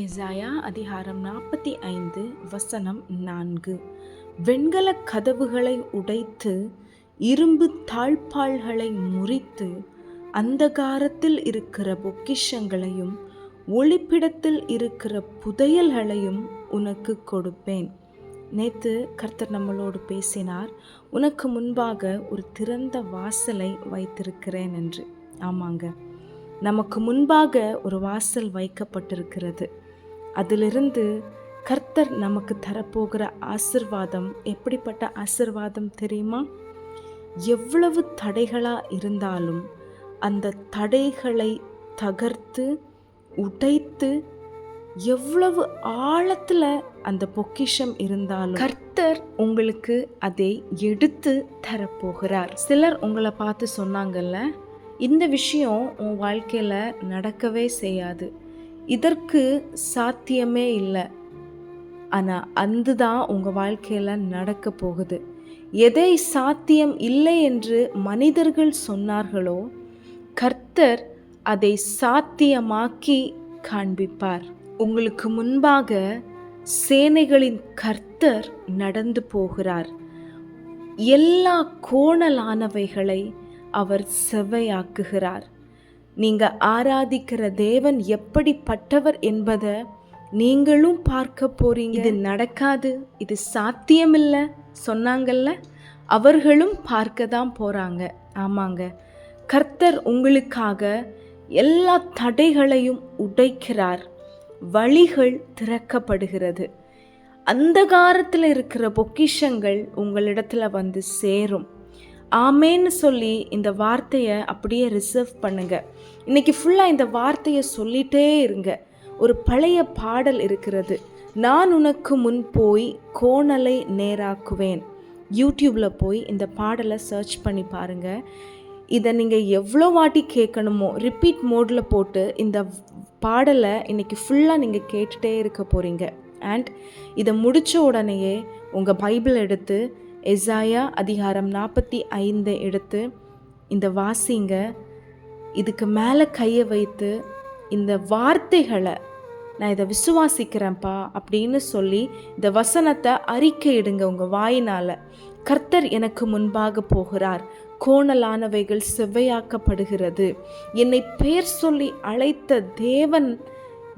எசாயா அதிகாரம் நாற்பத்தி ஐந்து வசனம் நான்கு. வெண்கல கதவுகளை உடைத்து இரும்பு தாழ்பாள்களை முறித்து அந்தகாரத்தில் இருக்கிற பொக்கிஷங்களையும் ஒளிப்பிடத்தில் இருக்கிற புதையல்களையும் உனக்கு கொடுப்பேன். நேற்று கர்த்தர் நம்மளோடு பேசினார் உனக்கு முன்பாக ஒரு திறந்த வாசலை வைத்திருக்கிறேன் என்று. ஆமாங்க. நமக்கு முன்பாக ஒரு வாசல் வைக்கப்பட்டிருக்கிறது. அதிலிருந்து கர்த்தர் நமக்கு தரப்போகிற ஆசிர்வாதம் எப்படிப்பட்ட ஆசிர்வாதம் தெரியுமா? எவ்வளவு தடைகளாக இருந்தாலும் அந்த தடைகளை தகர்த்து உடைத்து எவ்வளவு ஆழத்தில் அந்த பொக்கிஷம் இருந்தாலும் கர்த்தர் உங்களுக்கு அதை எடுத்து தரப்போகிறார். சிலர் உங்களை பார்த்து சொன்னாங்கல்ல இந்த விஷயம் உன் வாழ்க்கையில் நடக்கவே செய்யாது. இதற்கு சாத்தியமே இல்லை. ஆனால் அதுதான் உங்கள் வாழ்க்கையில் நடக்க போகுது. எதை சாத்தியம் இல்லை என்று மனிதர்கள் சொன்னார்களோ கர்த்தர் அதை சாத்தியமாக்கி காண்பிப்பார். உங்களுக்கு முன்பாக சேனைகளின் கர்த்தர் நடந்து போகிறார். எல்லா கோணலானவைகளை அவர் செவ்வையாக்குகிறார். நீங்கள் ஆராதிக்கிற தேவன் எப்படிப்பட்டவர் என்பதை நீங்களும் பார்க்க போறீங்க. இது நடக்காது இது சாத்தியமில்லை சொன்னாங்கல்ல? அவர்களும் பார்க்க தான் போகிறாங்க ஆமாங்க. கர்த்தர் உங்களுக்காக எல்லா தடைகளையும் உடைக்கிறார். வழிகள் திறக்கப்படுகிறது. அந்தகாரத்தில் இருக்கிற பொக்கிஷங்கள் உங்களிடத்தில் வந்து சேரும். ஆமேன்னு சொல்லி இந்த வார்த்தையை அப்படியே ரிசர்வ் பண்ணுங்க. இன்னைக்கு ஃபுல்லாக இந்த வார்த்தையை சொல்லிட்டே இருங்க. ஒரு பழைய பாடல் இருக்கிறது. நான் உனக்கு முன் போய் கோணலை நேராக்குவேன். யூடியூப்பில் போய் இந்த பாடலை சர்ச் பண்ணி பாருங்கள் இதை நீங்கள் எவ்வளோ வாட்டி கேட்கணுமோ ரிப்பீட் மோடில் போட்டு இந்த பாடலை இன்னைக்கு ஃபுல்லாக நீங்கள் கேட்டுகிட்டே இருக்க போகிறீங்க அண்ட் இதை முடித்த உடனேயே உங்கள் பைபிள் எடுத்து எசாயா அதிகாரம் நாற்பத்தி ஐந்தை எடுத்து இந்த வாசிங்க. இதுக்கு மேலே கையை வைத்து இந்த வார்த்தைகளை நான் இதை விசுவாசிக்கிறேன்ப்பா அப்படின்னு சொல்லி இந்த வசனத்தை அறிக்கையிடுங்க உங்கள் வாயினால். கர்த்தர் எனக்கு முன்பாக போகிறார். கோணலானவைகள் செவ்வையாக்கப்படுகிறது. என்னை பேர் சொல்லி அழைத்த தேவன்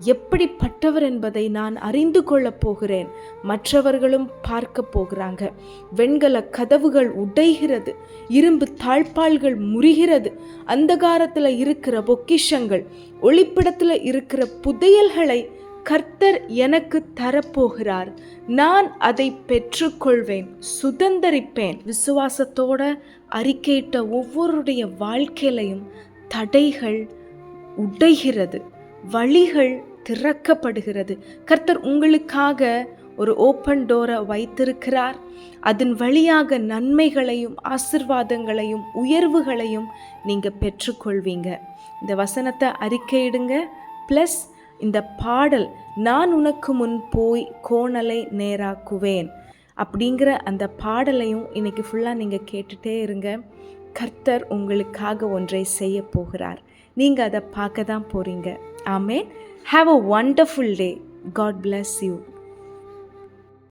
எப்படிப்பட்டவர் என்பதை நான் அறிந்து கொள்ளப் போகிறேன். மற்றவர்களும் பார்க்க போகிறாங்க. வெண்கல கதவுகள் உடைகிறது. இரும்பு தாழ்பால்கள் முறிகிறது. அந்தகாரத்தில் இருக்கிற பொக்கிஷங்கள் ஒளிப்பிடத்தில் இருக்கிற புதையல்களை கர்த்தர் எனக்கு தரப்போகிறார். நான் அதை பெற்றுக்கொள்வேன் சுதந்திரிப்பேன். விசுவாசத்தோட அறிக்கையிட்ட ஒவ்வொருடைய வாழ்க்கையிலையும் தடைகள் உடைகிறது. வழிகள் திறக்கப்படுகிறது. கர்த்தர் உங்களுக்காக ஒரு ஓப்பன் டோரை வைத்திருக்கிறார். அதன் வழியாக நன்மைகளையும் ஆசிர்வாதங்களையும் உயர்வுகளையும் நீங்கள் பெற்றுக்கொள்வீங்க. இந்த வசனத்தை அறிக்கையிடுங்க. ப்ளஸ் இந்த பாடல் நான் உனக்கு முன் போய் கோணலை நேராக்குவேன் அப்படிங்கிற அந்த பாடலையும் இன்றைக்கி ஃபுல்லாக நீங்கள் கேட்டுகிட்டே இருங்க. கர்த்தர் உங்களுக்காக ஒன்றை செய்ய போகிறார். நீங்கள் அதை பார்க்க தான் போகிறீங்க ஆமே have a wonderful day God bless you